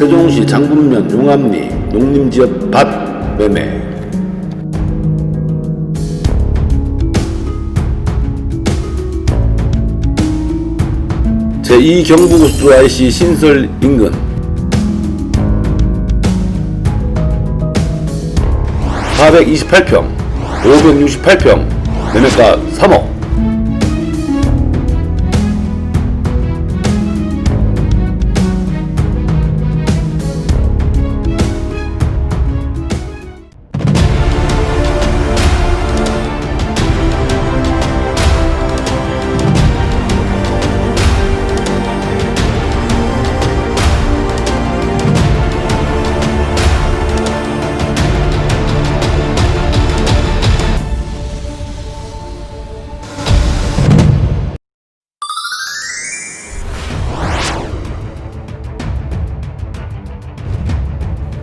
세종시 장군면 용암리 농림지역 밭 매매. 제2 경부고속도로 IC 신설 인근. 428평 568평 매매가 3억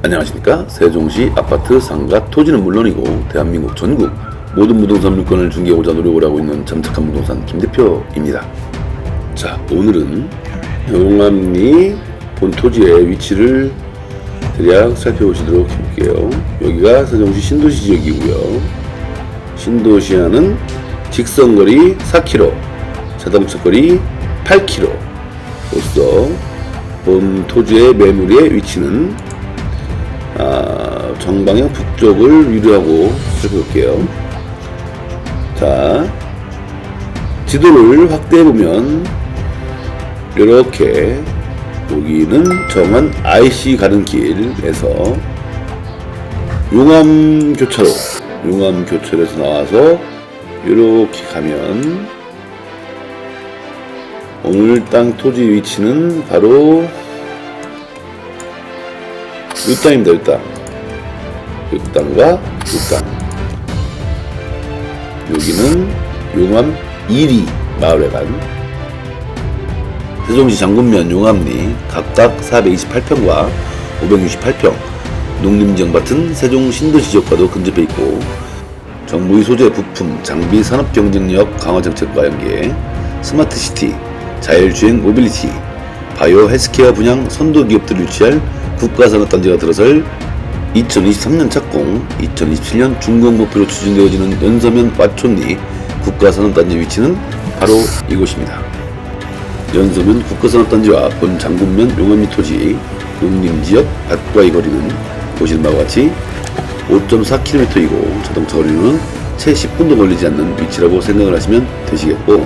안녕하십니까? 세종시 아파트 상가 토지는 물론이고 대한민국 전국 모든 부동산 물건을 중개하고자 노력을 하고 있는 잠착한 부동산 김 대표입니다. 자 오늘은 용암리 본 토지의 위치를 대략 살펴보시도록 해볼게요. 여기가 세종시 신도시 지역이고요. 신도시와는 직선거리 4km 자동차거리 8km로서 본 토지의 매물의 위치는 아, 정방향 북쪽을 위로하고 살펴볼게요. 자, 지도를 확대해 보면 이렇게 여기는 정원 IC 가는 길에서 용암 교차로, 용암 교차로에서 나와서 이렇게 가면 오늘 땅 토지 위치는 바로 이 땅과 이 땅. 여기는 용암 1리 마을회관. 세종시 장군면 용암리 각각 428평과 568평 농림지역밭은 세종 신도시 지역과도 근접해 있고 정부의 소재 부품 장비 산업 경쟁력 강화 정책과 연계 스마트시티 자율주행 모빌리티 바이오 헬스케어 분양 선도 기업들을 유치할 국가산업단지가 들어설 2023년 착공, 2027년 준공 목표로 추진되어지는 연서면 와촌리 국가산업단지 위치는 바로 이곳입니다. 연서면 국가산업단지와 본 장군면 용암리 토지 농림지역 밭과의 거리는 보시는 바와 같이 5.4km이고 자동차 거리는 채 10분도 걸리지 않는 위치라고 생각을 하시면 되시겠고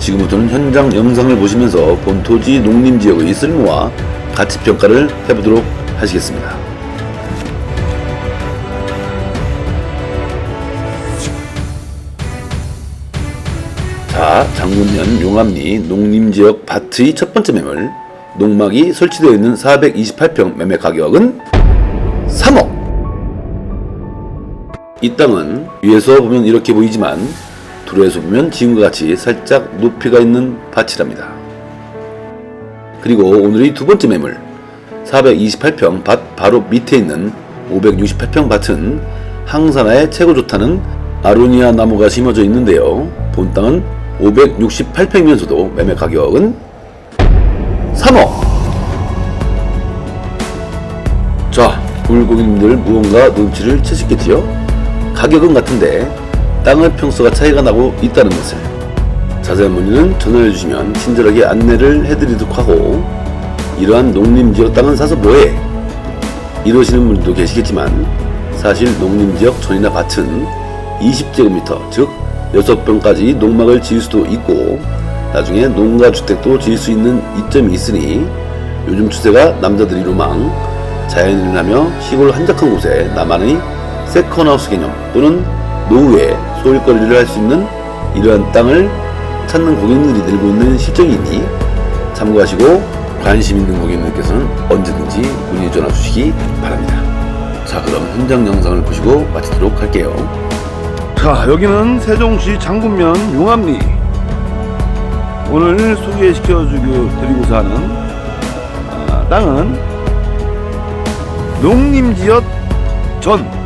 지금부터는 현장 영상을 보시면서 본 토지 농림지역의 쓸모와 가치 평가를 해보도록 하시겠습니다. 자, 장군면 용암리 농림지역 밭의 첫 번째 매물 농막이 설치되어 있는 428평 매매 가격은 3억. 이 땅은 위에서 보면 이렇게 보이지만 두루에서 보면 지금과 같이 살짝 높이가 있는 밭이랍니다. 그리고 오늘의 두 번째 매물 428평 밭 바로 밑에 있는 568평 밭은 항산화에 최고 좋다는 아로니아 나무가 심어져 있는데요. 본 땅은 568평이면서도 매매 가격은 3억. 자, 물고기님들 무언가 눈치를 채셨겠지요? 가격은 같은데 땅의 평수가 차이가 나고 있다는 것을 자세한 문의는 전화해 주시면 친절하게 안내를 해드리도록 하고 이러한 농림지역 땅은 사서 뭐해? 이러시는 분들도 계시겠지만 사실 농림지역 전이나 밭은 20제곱미터 즉 6평까지 농막을 지을 수도 있고 나중에 농가주택도 지을 수 있는 이점이 있으니 요즘 추세가 남자들이 로망 자연인을 하며 시골 한적한 곳에 나만의 세컨하우스 개념 또는 노후에 소일거리를 할수 있는 이러한 땅을 찾는 고객들이 늘고 있는 실정이니 참고하시고 관심 있는 고객님께서는 언제든지 문의 전화 주시기 바랍니다. 자 그럼 현장 영상을 보시고 마치도록 할게요. 자 여기는 세종시 장군면 용암리 오늘 소개시켜주고 드리고자 하는 아, 땅은 농림지역 전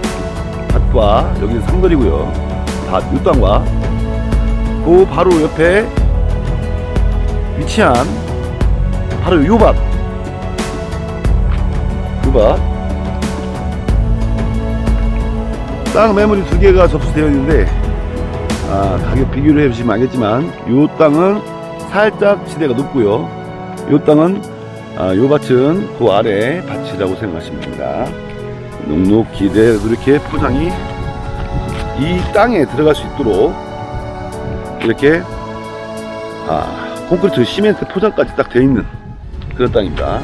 밭과 여기는 상거리고요 밭 육당과 그 바로 옆에 위치한 바로 요밭 수박. 땅 매물이 두 개가 접수되어 있는데 아, 가격 비교를 해보시면 알겠지만 요 땅은 살짝 지대가 높고요. 요 땅은 아, 요 밭은 그 아래 밭이라고 생각하시면 됩니다. 눅눅히 그렇게 포장이 이 땅에 들어갈 수 있도록 이렇게 아, 콘크리트 시멘트 포장까지 딱 되어 있는 그런 땅입니다.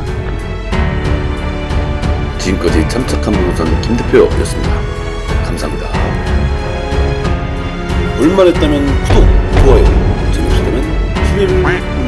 지금까지 참착한 부동산 김 대표였습니다. 감사합니다. 볼만했다면 구독, 좋아요, 재밌으셨다면 주변